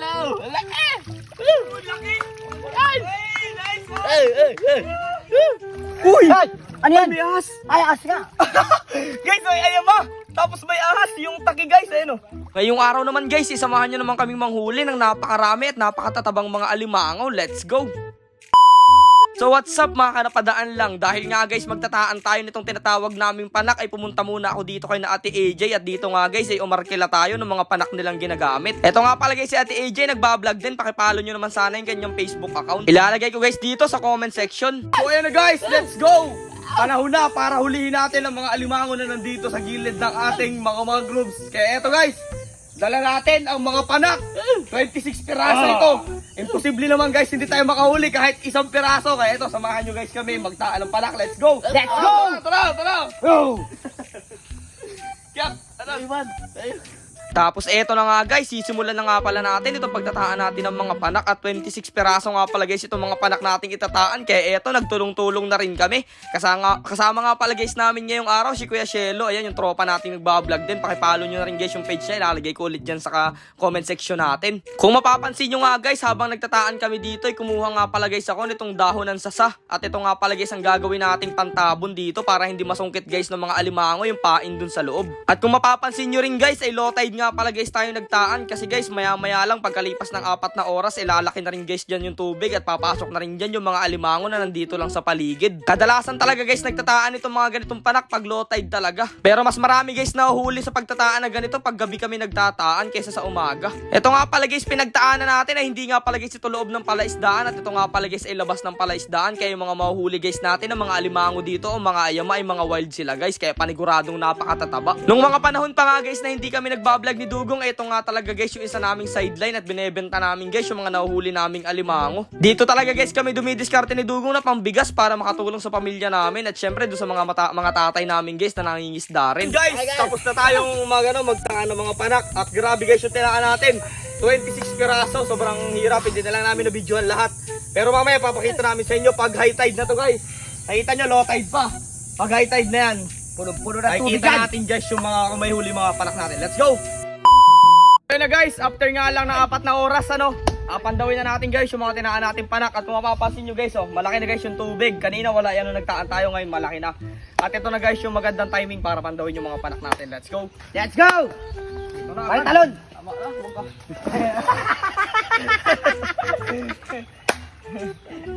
hello! Laki! Laki! Ay! Hey, nice one! Ay, ay, ay! Uy! Ay! Ano yan? May ahas! Ay, as ka! guys, may ayama! Tapos may ahas, yung taki guys, ayun oh. Ngayong araw naman guys, isamahan nyo naman kaming manghuli ng napakarami at napakatatabang mga alimango. Let's go! So what's up mga kanapadaan lang? Dahil nga guys magtataan tayo nitong tinatawag naming panak Ay pumunta muna ako dito kay na ate AJ At dito nga guys ay umarkila tayo ng mga panak nilang ginagamit. Eto nga pala guys si ate AJ nagbablog din. Pakipalo nyo naman sana yung kanyang Facebook account. Ilalagay ko guys dito sa comment section. So ayan na guys, let's go! Panahon na para hulihin natin ang mga alimango na nandito sa gilid ng ating mga mga groups. Kaya eto guys, dala natin ang mga panak. 26 piraso ito. Imposible naman guys, hindi tayo makahuli kahit isang piraso. Kaya eto, samahan nyo guys kami magtaan ng panak. Let's go! Let's go! Tara, tara! Go! Kaya, tara, Iwan. Tapos eto na nga guys, sisimulan na nga pala natin itong pagtataan natin ng mga panak at 26 peraso nga pala guys itong mga panak nating itataan. Kaya eto, nagtulong-tulong na rin kami. Kasama, kasama nga pala guys namin ngayong araw si Kuya Shelo. Ayan yung tropa nating nagbablog din. Pakipalo nyo na rin guys yung page niya. Ilalagay ko ulit dyan sa comment section natin. Kung mapapansin nyo nga guys, habang nagtataan kami dito, ay kumuha nga pala guys ako nitong dahon ng sasa. At ito nga pala guys ang gagawin nating pantabon dito para hindi masungkit guys ng mga alimango yung pain dun sa loob. At kung mapapansin nyo rin guys, ay low tide nga pala guys tayo nagtaan kasi guys maya maya lang pagkalipas ng apat na oras ilalaki na rin guys dyan yung tubig at papasok na rin dyan yung mga alimango na nandito lang sa paligid. Kadalasan talaga guys nagtataan itong mga ganitong panak pag low tide talaga. Pero mas marami guys na uhuli sa pagtataan na ganito pag gabi kami nagtataan kaysa sa umaga. Ito nga pala guys pinagtaanan natin ay hindi nga pala guys ito loob ng palaisdaan at ito nga pala guys ay labas ng palaisdaan kaya yung mga mahuhuli guys natin ng mga alimango dito o mga ayama ay mga wild sila guys kaya paniguradong napakatataba. Nung mga panahon pa nga guys na hindi kami nagbablog ni Dugong ito nga talaga guys yung isa naming sideline at binebenta namin guys yung mga nahuhuli naming alimango. Dito talaga guys kami dumidiskarte ni Dugong na pambigas para makatulong sa pamilya namin at syempre doon sa mga mata- mga tatay namin guys na nangingisda rin. Guys, tapos na tayong mag, ano, magtaka ng mga panak. At grabe guys yung tinaan natin. 26 piraso, sobrang hirap. Hindi na lang namin na-videoan lahat. Pero mamaya papakita namin sa inyo pag high tide na to guys. Nakita nyo, low tide pa. Pag high tide na yan, Puno-puno na tubig nakikita natin guys yung mga kung may huli mga panak natin. Let's go! Na guys, after nga lang ng apat na oras, ano, apandawin na natin guys yung mga tinaan natin panak. At kung mapapansin nyo guys, oh, malaki na guys yung tubig. Kanina wala yan nung nagtaan tayo, ngayon malaki na. At ito na guys yung magandang timing para pandawin yung mga panak natin. Let's go! Let's go! Ay, talon! Tama na, huwag ka.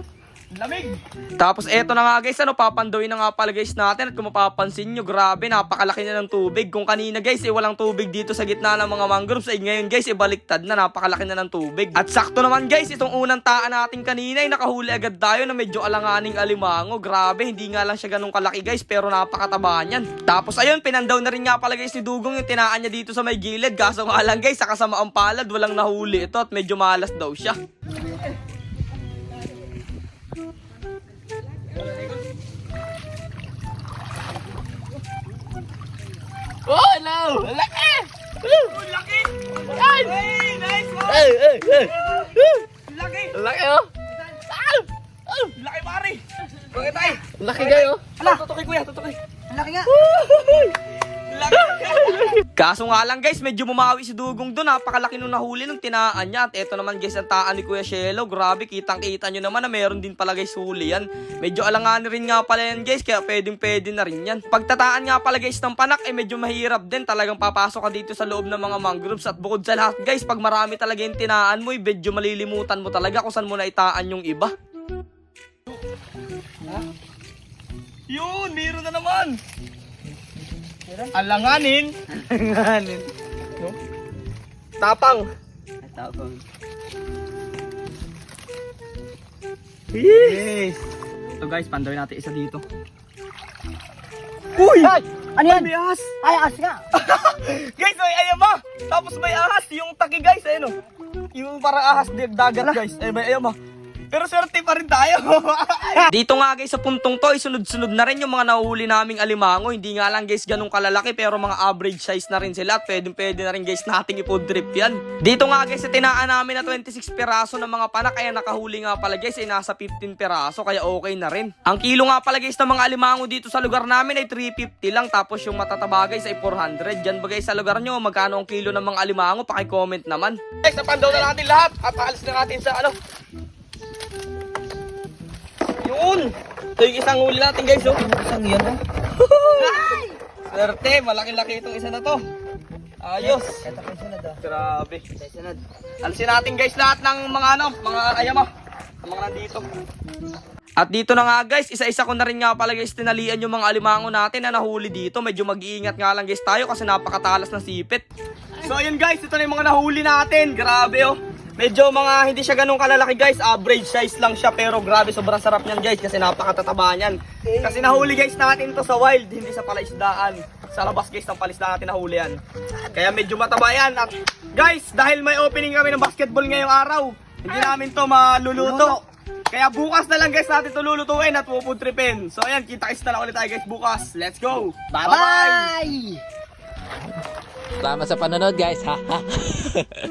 Lamig! Tapos eto na nga guys, ano, papandoy na nga pala guys natin at kung mapapansin nyo, grabe, napakalaki na ng tubig. Kung kanina guys, eh, walang tubig dito sa gitna ng mga mangroves, ay ngayon guys, eh, na, napakalaki na ng tubig. At sakto naman guys, itong unang taan natin kanina, ay nakahuli agad tayo na medyo alanganing alimango. Grabe, hindi nga lang siya ganun kalaki guys, pero napakataba niyan. Tapos ayun, pinandaw na rin nga pala guys ni Dugong yung tinaan niya dito sa may gilid. Kaso nga lang guys, sa kasamaang palad, walang nahuli ito at medyo malas daw siya. Oh, hello! Laki! Laki! Ay! Hey, nice one! Ay, ay, ay! Laki! Laki, oh! Laki pare! Bakit tayo? Laki kayo! Ala, tutukoy kuya, tutukoy. Ang laki nga! Kaso nga lang guys, medyo bumawi si Dugong doon. Napakalaki nung nahuli ng tinaan niya. At eto naman guys, ang taan ni Kuya Shelo. Grabe, kitang-kita nyo naman na meron din pala guys huli yan. Medyo alanganin rin nga pala yan guys, kaya pwedeng pwede na rin yan. Pagtataan nga pala guys ng panak, eh medyo mahirap din. Talagang papasok ka dito sa loob ng mga mangroves. At bukod sa lahat guys, pag marami talaga yung tinaan mo, eh, medyo malilimutan mo talaga kung saan mo na itaan yung iba. Yun, meron na naman! Alanganin! Nganin. Tapang! Tapang. Yes! Ito guys, pandoy natin isa dito. Uy! Ay! Ano yan? May ahas! Ay, as ka! guys, may ayama! Tapos may ahas, yung taki guys, ayun oh. Yung parang ahas dagat guys. Eh, may ayama. Pero swerte pa rin tayo. Dito nga guys sa puntong to, isunod-sunod na rin yung mga nahuhuli naming alimango. Hindi nga lang guys ganun kalalaki pero mga average size na rin sila at pwede pwede na rin guys nating ipod drip yan. Dito nga guys sa tinaan namin na 26 piraso ng mga panak kaya nakahuli nga pala guys ay nasa 15 piraso kaya okay na rin. Ang kilo nga pala guys ng mga alimango dito sa lugar namin ay 350 lang tapos yung matataba guys ay 400. Diyan ba guys sa lugar nyo magkano ang kilo ng mga alimango? Paki-comment naman. guys, napandaw na natin lahat at aalis na natin sa ano. Yun! Ito yung isang huli natin guys, oh. Isang yan, oh. Swerte, malaki-laki itong isa na to. Ayos. Ito yung sunod, ah. Grabe. Yung sunod. Alisin natin guys lahat ng mga ano, mga ayama. Ang mga nandito. At dito na nga guys, isa-isa ko na rin nga pala guys tinalian yung mga alimango natin na nahuli dito. Medyo mag-iingat nga lang guys tayo kasi napakatalas ng sipit. So ayun guys, ito na yung mga nahuli natin. Grabe oh. Medyo mga hindi siya ganun kalalaki guys, average size lang siya pero grabe sobrang sarap niyan guys kasi napakatataba niyan. Kasi nahuli guys natin to sa wild, hindi sa palaisdaan. Sa labas guys ng palaisdaan natin nahuli yan. Kaya medyo mataba yan. At guys, dahil may opening kami ng basketball ngayong araw, hindi namin to maluluto. Kaya bukas na lang guys natin to lulutuin at pupuntripin. So ayan, kita-kits na lang ulit tayo guys bukas. Let's go! Bye-bye! Salamat sa panonood guys. Ha?